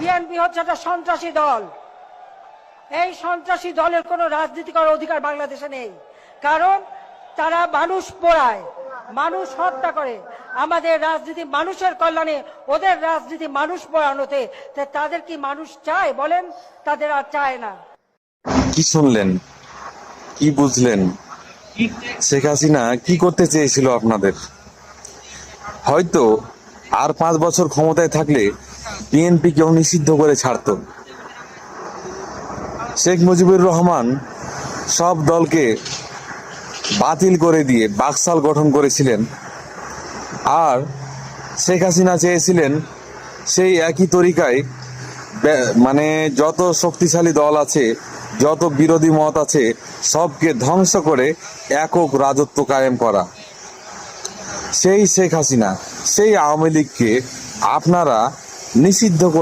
BNP হচ্ছে একটা সন্ত্রাসী দল। এই সন্ত্রাসী দলের কোনো রাজনীতি করার অধিকার বাংলাদেশে নেই। কারণ তারা মানুষ পোড়ায়, মানুষ হত্যা করে। আমাদের রাজনীতি মানুষের কল্যাণে, ওদের রাজনীতি মানুষ পোড়ানোতে। তাদের কি মানুষ চায় বলেন? তাদের আর চায় না। কি শুনলেন? কি বুঝলেন? শেখ হাসিনা কি করতে চেয়েছিল আপনাদের? হয়তো আর পাঁচ বছর ক্ষমতায় থাকলে বিএনপি কেউ নিষিদ্ধ করে ছাড়তো। শেখ মুজিবুর রহমান সব দলকে বাতিল করে দিয়ে বাকসাল গঠন করেছিলেন। আর শেখ হাসিনা চেয়েছিলেন সেই একই তরিকায় মানে যত শক্তিশালী দল আছে, যত বিরোধী মত আছে, সবকে ধ্বংস করে একক রাজত্ব কায়েম করা। সেই শেখ হাসিনা, সেই আওয়ামী লীগকে আপনারা নিষিদ্ধ করতে